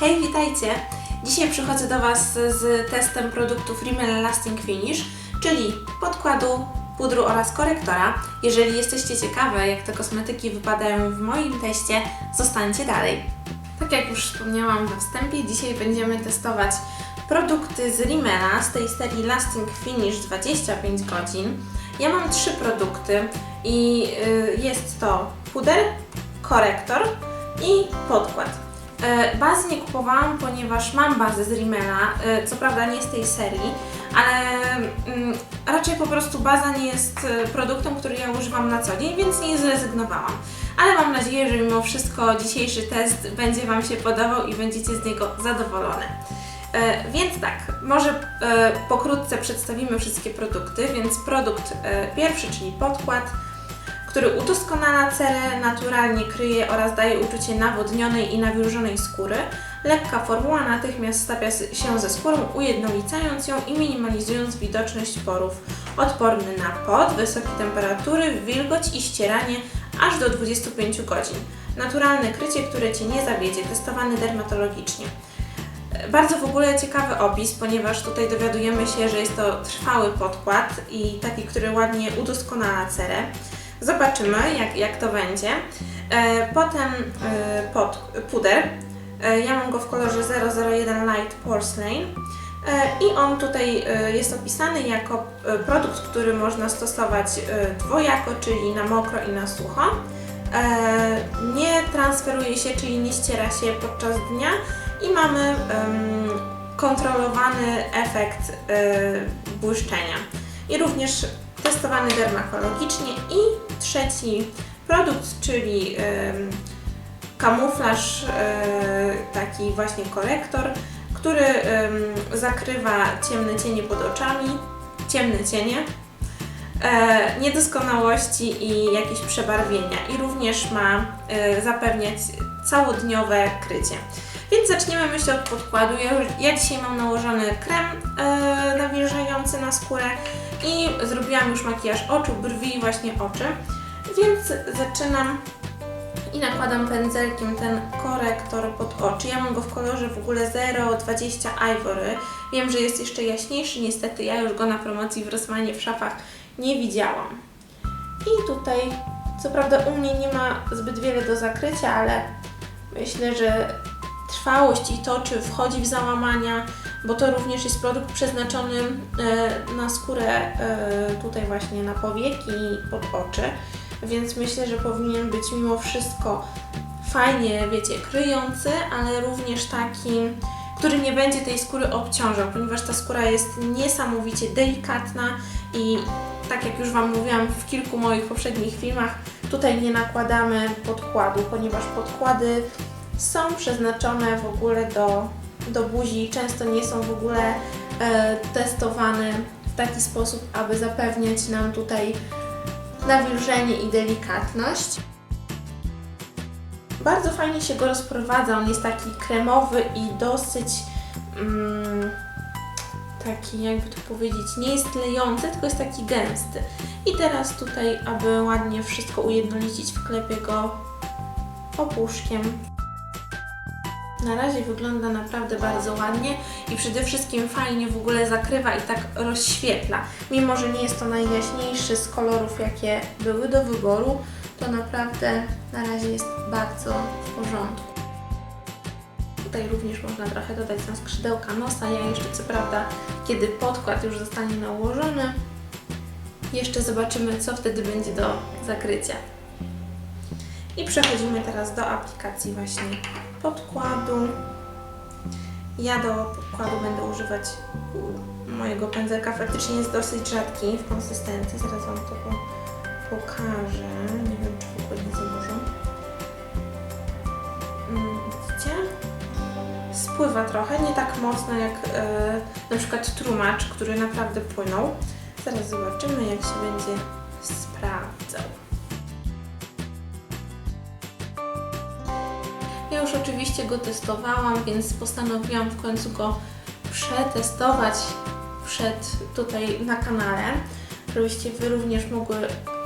Hej, witajcie! Dzisiaj przychodzę do Was z testem produktów Rimmel Lasting Finish, czyli podkładu, pudru oraz korektora. Jeżeli jesteście ciekawe, jak te kosmetyki wypadają w moim teście, zostańcie dalej. Tak jak już wspomniałam we wstępie, dzisiaj będziemy testować produkty z Rimmela z tej serii Lasting Finish 25 godzin. Ja mam trzy produkty i y, jest to puder, korektor i podkład. E, Bazy nie kupowałam, ponieważ mam bazę z Rimmela, e, co prawda nie z tej serii, ale mm, raczej po prostu baza nie jest e, produktem, który ja używam na co dzień, więc nie zrezygnowałam. Ale mam nadzieję, że mimo wszystko dzisiejszy test będzie Wam się podobał i będziecie z niego zadowolone. Więc tak, może pokrótce przedstawimy wszystkie produkty. Więc produkt pierwszy, czyli podkład, który udoskonala cerę, naturalnie kryje oraz daje uczucie nawodnionej i nawilżonej skóry. Lekka formuła natychmiast stapia się ze skórą, ujednolicając ją i minimalizując widoczność porów. Odporny na pot, wysokie temperatury, wilgoć i ścieranie aż do 25 godzin. Naturalne krycie, które Cię nie zawiedzie, testowany dermatologicznie. Bardzo w ogóle ciekawy opis, ponieważ tutaj dowiadujemy się, że jest to trwały podkład i taki, który ładnie udoskonala cerę. Zobaczymy, jak, jak to będzie. E, potem e, pod, puder. E, ja mam go w kolorze 001 Light Porcelain. I on tutaj jest opisany jako produkt, który można stosować dwojako, czyli na mokro i na sucho. Nie transferuje się, czyli nie ściera się podczas dnia i mamy kontrolowany efekt błyszczenia. I również testowany dermatologicznie. I trzeci produkt, czyli kamuflaż, e, taki właśnie korektor, który zakrywa ciemne cienie pod oczami, ciemne cienie, e, niedoskonałości i jakieś przebarwienia. I również ma e, zapewniać całodniowe krycie. Więc zaczniemy myślę od podkładu. Ja, ja dzisiaj mam nałożony krem e, nawilżający na skórę i zrobiłam już makijaż oczu, brwi i właśnie oczy. Więc zaczynam i nakładam pędzelkiem ten korektor pod oczy. Ja mam go w kolorze w ogóle 020 Ivory. Wiem, że jest jeszcze jaśniejszy, niestety ja już go na promocji w Rossmanie w szafach nie widziałam. I tutaj, co prawda u mnie nie ma zbyt wiele do zakrycia, ale myślę, że trwałość i to, czy wchodzi w załamania, bo to również jest produkt przeznaczony e, na skórę e, tutaj właśnie na powieki i pod oczy, więc myślę, że powinien być mimo wszystko fajnie, wiecie, kryjący, ale również taki, który nie będzie tej skóry obciążał, ponieważ ta skóra jest niesamowicie delikatna i tak jak już Wam mówiłam w kilku moich poprzednich filmach, tutaj nie nakładamy podkładu, ponieważ podkłady są przeznaczone w ogóle do, do buzi często nie są w ogóle e, testowane w taki sposób, aby zapewniać nam tutaj nawilżenie i delikatność. Bardzo fajnie się go rozprowadza, on jest taki kremowy i dosyć mm, taki, jakby to powiedzieć, nie jest lejący, tylko jest taki gęsty. I teraz tutaj, aby ładnie wszystko ujednolicić, wklepię go opuszkiem. Na razie wygląda naprawdę bardzo ładnie i przede wszystkim fajnie w ogóle zakrywa i tak rozświetla. Mimo, że nie jest to najjaśniejszy z kolorów, jakie były do wyboru, to naprawdę na razie jest bardzo w porządku. Tutaj również można trochę dodać na skrzydełka nosa. Ja jeszcze co prawda, kiedy podkład już zostanie nałożony, jeszcze zobaczymy, co wtedy będzie do zakrycia. I przechodzimy teraz do aplikacji właśnie podkładu. Ja do podkładu będę używać mojego pędzelka. Faktycznie jest dosyć rzadki w konsystencji. Zaraz Wam to po- pokażę. Nie wiem, czy w ogóle nie za. Mm, Widzicie? Spływa trochę, nie tak mocno jak e, na przykład trumacz, który naprawdę płynął. Zaraz zobaczymy, jak się będzie sprawdzał. Już oczywiście go testowałam, więc postanowiłam w końcu go przetestować przed tutaj na kanale, żebyście Wy również mogły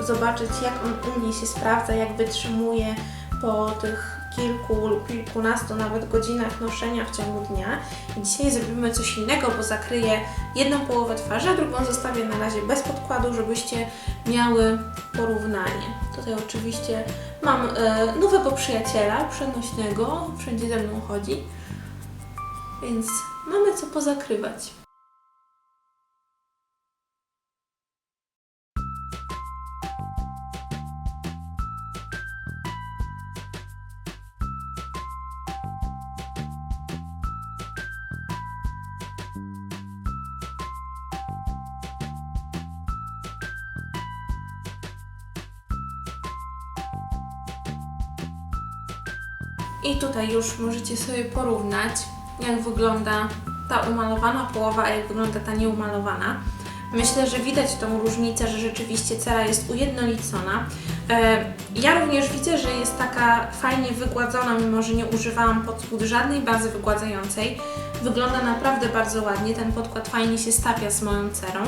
zobaczyć, jak on u mnie się sprawdza, jak wytrzymuje po tych kilku lub kilkunastu nawet godzinach noszenia w ciągu dnia. I dzisiaj zrobimy coś innego, bo zakryję jedną połowę twarzy, a drugą zostawię na razie bez podkładu, żebyście miały porównanie. Tutaj oczywiście mam e, nowego przyjaciela przenośnego, wszędzie ze mną chodzi, więc mamy co pozakrywać. I tutaj już możecie sobie porównać, jak wygląda ta umalowana połowa, a jak wygląda ta nieumalowana. Myślę, że widać tą różnicę, że rzeczywiście cera jest ujednolicona. E, Ja również widzę, że jest taka fajnie wygładzona, mimo że nie używałam pod spód żadnej bazy wygładzającej. Wygląda naprawdę bardzo ładnie, ten podkład fajnie się stapia z moją cerą.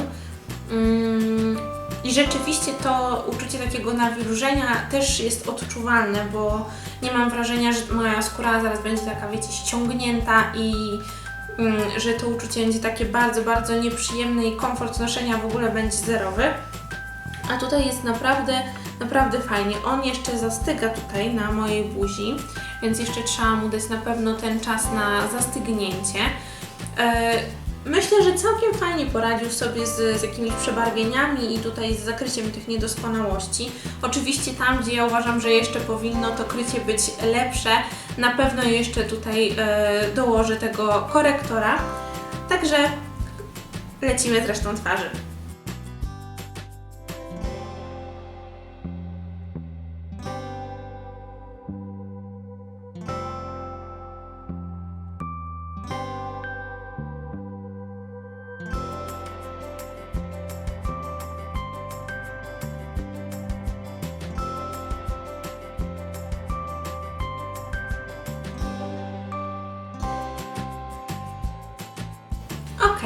I rzeczywiście to uczucie takiego nawilżenia też jest odczuwalne, bo nie mam wrażenia, że moja skóra zaraz będzie taka, wiecie, ściągnięta i mm, że to uczucie będzie takie bardzo, bardzo nieprzyjemne i komfort noszenia w ogóle będzie zerowy. A tutaj jest naprawdę, naprawdę fajnie. On jeszcze zastyga tutaj na mojej buzi, więc jeszcze trzeba mu dać na pewno ten czas na zastygnięcie. Myślę, że całkiem fajnie poradził sobie z, z jakimiś przebarwieniami i tutaj z zakryciem tych niedoskonałości. Oczywiście tam, gdzie ja uważam, że jeszcze powinno to krycie być lepsze, na pewno jeszcze tutaj e, dołożę tego korektora. Także lecimy z resztą twarzy.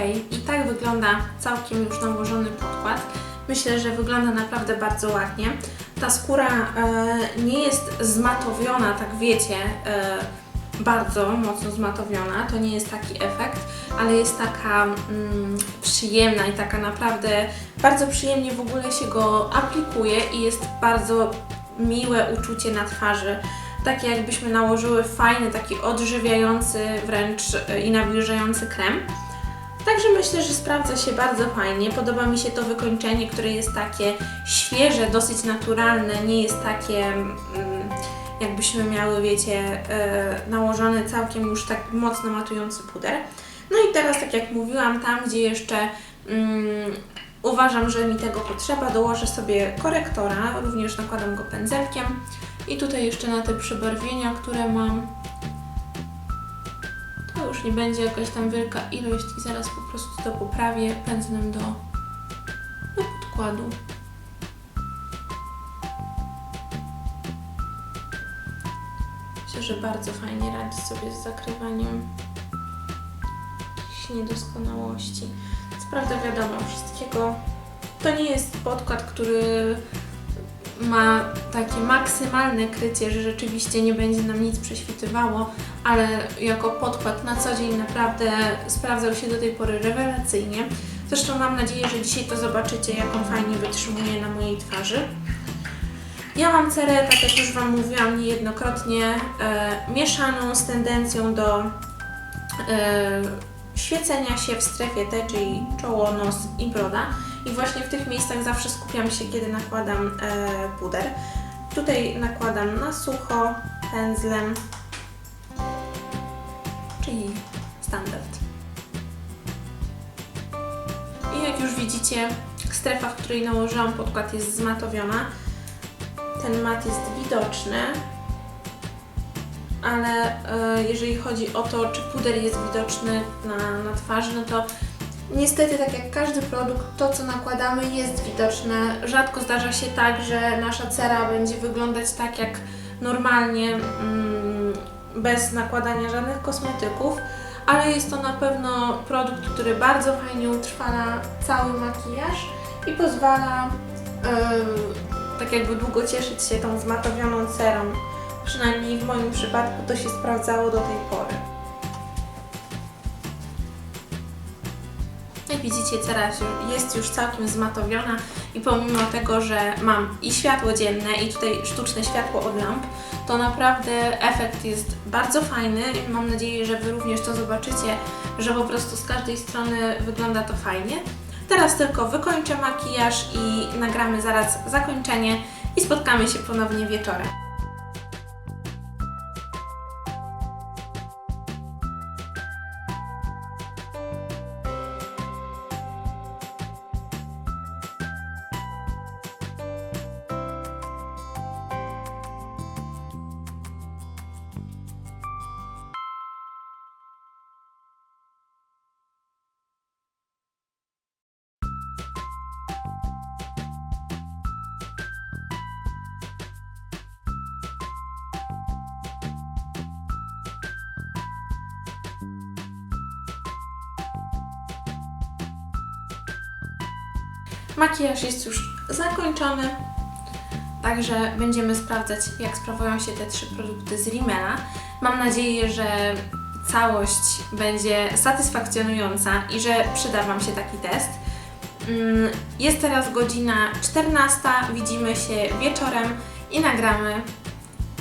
I tak wygląda całkiem już nałożony podkład. Myślę, że wygląda naprawdę bardzo ładnie. Ta skóra e, nie jest zmatowiona, tak wiecie, e, bardzo mocno zmatowiona. To nie jest taki efekt, ale jest taka mm, przyjemna i taka naprawdę bardzo przyjemnie w ogóle się go aplikuje i jest bardzo miłe uczucie na twarzy. Takie jakbyśmy nałożyły fajny, taki odżywiający wręcz e, i nawilżający krem. Także myślę, że sprawdza się bardzo fajnie. Podoba mi się to wykończenie, które jest takie świeże, dosyć naturalne, nie jest takie mm, jakbyśmy miały, wiecie, e, nałożony całkiem już tak mocno matujący puder. No i teraz, tak jak mówiłam, tam gdzie jeszcze mm, uważam, że mi tego potrzeba, dołożę sobie korektora, również nakładam go pędzelkiem i tutaj jeszcze na te przebarwienia, które mam, już nie będzie jakaś tam wielka ilość i zaraz po prostu to poprawię pędzlem do, do podkładu. Myślę, że bardzo fajnie radzi sobie z zakrywaniem jakichś niedoskonałości. Co prawda wiadomo, wszystkiego to nie jest podkład, który ma takie maksymalne krycie, że rzeczywiście nie będzie nam nic prześwitywało, ale jako podkład na co dzień naprawdę sprawdzał się do tej pory rewelacyjnie. Zresztą mam nadzieję, że dzisiaj to zobaczycie, jak on fajnie wytrzymuje na mojej twarzy. Ja mam cerę, tak jak już Wam mówiłam niejednokrotnie, e, mieszaną z tendencją do e, świecenia się w strefie T, czyli czoło, nos i broda. I właśnie w tych miejscach zawsze skupiam się, kiedy nakładam e, puder. Tutaj nakładam na sucho, pędzlem, czyli standard. I jak już widzicie, strefa, w której nałożyłam podkład jest zmatowiona. Ten mat jest widoczny, ale e, jeżeli chodzi o to, czy puder jest widoczny na, na twarzy, no to niestety, tak jak każdy produkt, to co nakładamy jest widoczne. Rzadko zdarza się tak, że nasza cera będzie wyglądać tak jak normalnie, mm, bez nakładania żadnych kosmetyków, ale jest to na pewno produkt, który bardzo fajnie utrwala cały makijaż i pozwala em, tak jakby długo cieszyć się tą zmatowioną cerą Przynajmniej w moim przypadku to się sprawdzało do tej pory. Jak widzicie, już- jest już całkiem zmatowiona i pomimo tego, że mam i światło dzienne i tutaj sztuczne światło od lamp, to naprawdę efekt jest bardzo fajny mam nadzieję, że Wy również to zobaczycie, że po prostu z każdej strony wygląda to fajnie. Teraz tylko wykończę makijaż i nagramy zaraz zakończenie i spotkamy się ponownie wieczorem. Makijaż jest już zakończony, także będziemy sprawdzać, jak sprawują się te trzy produkty z Rimmela. Mam nadzieję, że całość będzie satysfakcjonująca i że przyda Wam się taki test. Mm, Jest teraz godzina 14, widzimy się wieczorem i nagramy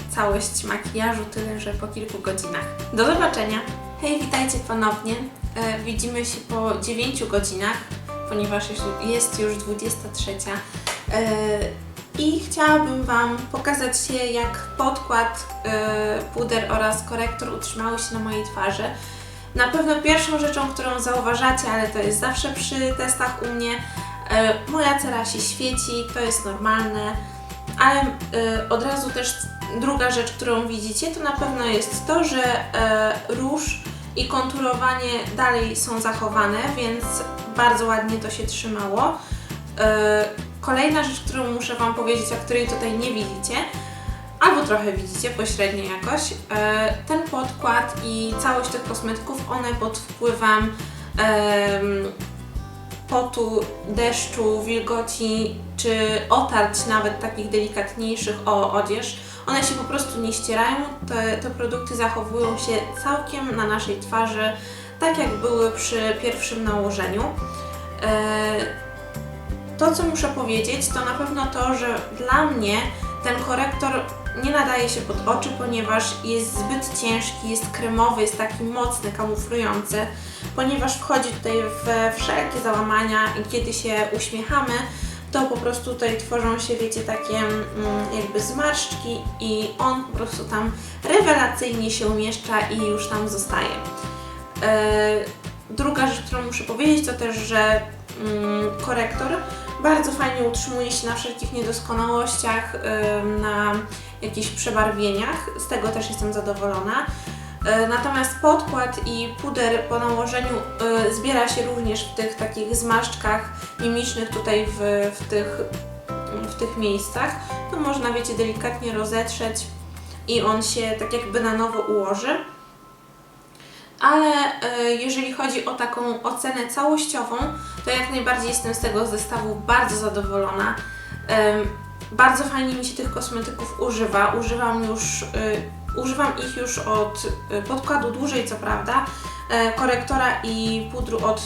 całość makijażu, tyle że po kilku godzinach. Do zobaczenia! Hej, witajcie ponownie. E, Widzimy się po 9 godzinach, ponieważ jest już 23. E, I chciałabym Wam pokazać się, jak podkład, e, puder oraz korektor utrzymały się na mojej twarzy. Na pewno pierwszą rzeczą, którą zauważacie, ale to jest zawsze przy testach u mnie, e, moja cera się świeci, to jest normalne, ale od razu też druga rzecz, którą widzicie, to na pewno jest to, że róż i konturowanie dalej są zachowane, więc bardzo ładnie to się trzymało. E, Kolejna rzecz, którą muszę Wam powiedzieć, a której tutaj nie widzicie, albo trochę widzicie pośrednio jakoś, e, ten podkład i całość tych kosmetyków, one pod wpływem em, potu, deszczu, wilgoci, czy otarć nawet takich delikatniejszych o odzież, one się po prostu nie ścierają. Te, te produkty zachowują się całkiem na naszej twarzy, tak jak były przy pierwszym nałożeniu. E, to, co muszę powiedzieć, to na pewno to, że dla mnie ten korektor nie nadaje się pod oczy, ponieważ jest zbyt ciężki, jest kremowy, jest taki mocny, kamuflujący, ponieważ wchodzi tutaj we wszelkie załamania i kiedy się uśmiechamy, to po prostu tutaj tworzą się, wiecie, takie mm, jakby zmarszczki i on po prostu tam rewelacyjnie się umieszcza i już tam zostaje. E, Druga rzecz, którą muszę powiedzieć, to też, że mm, korektor bardzo fajnie utrzymuje się na wszelkich niedoskonałościach, na jakichś przebarwieniach. Z tego też jestem zadowolona. E, Natomiast podkład i puder po nałożeniu y, zbiera się również w tych takich zmarszczkach mimicznych tutaj w, w, tych, w tych miejscach. To można, wiecie, delikatnie rozetrzeć i on się tak jakby na nowo ułoży. Ale e, jeżeli chodzi o taką ocenę całościową, to jak najbardziej jestem z tego zestawu bardzo zadowolona. Bardzo fajnie mi się tych kosmetyków używa. Używam już, y, używam ich już od y, podkładu dłużej, co prawda, e, korektora i pudru od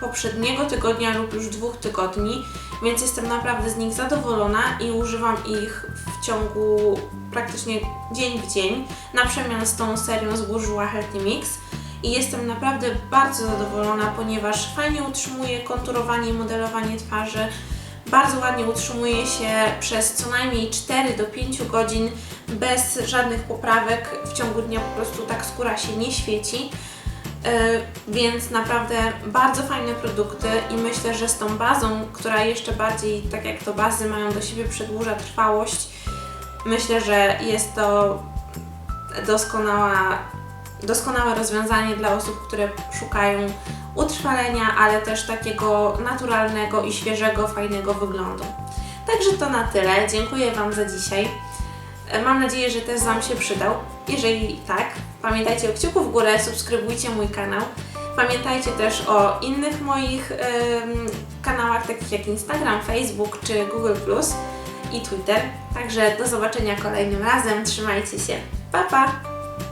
poprzedniego tygodnia lub już dwóch tygodni, więc jestem naprawdę z nich zadowolona i używam ich w ciągu praktycznie dzień w dzień, na przemian z tą serią z Bourjois Healthy Mix. I jestem naprawdę bardzo zadowolona, ponieważ fajnie utrzymuje konturowanie i modelowanie twarzy. Bardzo ładnie utrzymuje się przez co najmniej 4 do 5 godzin bez żadnych poprawek. W ciągu dnia po prostu tak skóra się nie świeci. Yy, więc naprawdę bardzo fajne produkty i myślę, że z tą bazą, która jeszcze bardziej, tak jak to bazy mają do siebie przedłuża trwałość, myślę, że jest to doskonała, doskonałe rozwiązanie dla osób, które szukają utrwalenia, ale też takiego naturalnego i świeżego, fajnego wyglądu. Także to na tyle. Dziękuję Wam za dzisiaj. E, Mam nadzieję, że też Wam się przydał. Jeżeli tak, pamiętajcie o kciuku w górę, subskrybujcie mój kanał. Pamiętajcie też o innych moich kanałach, takich jak Instagram, Facebook czy Google+. i Twitter. Także do zobaczenia kolejnym razem. Trzymajcie się. Pa, pa!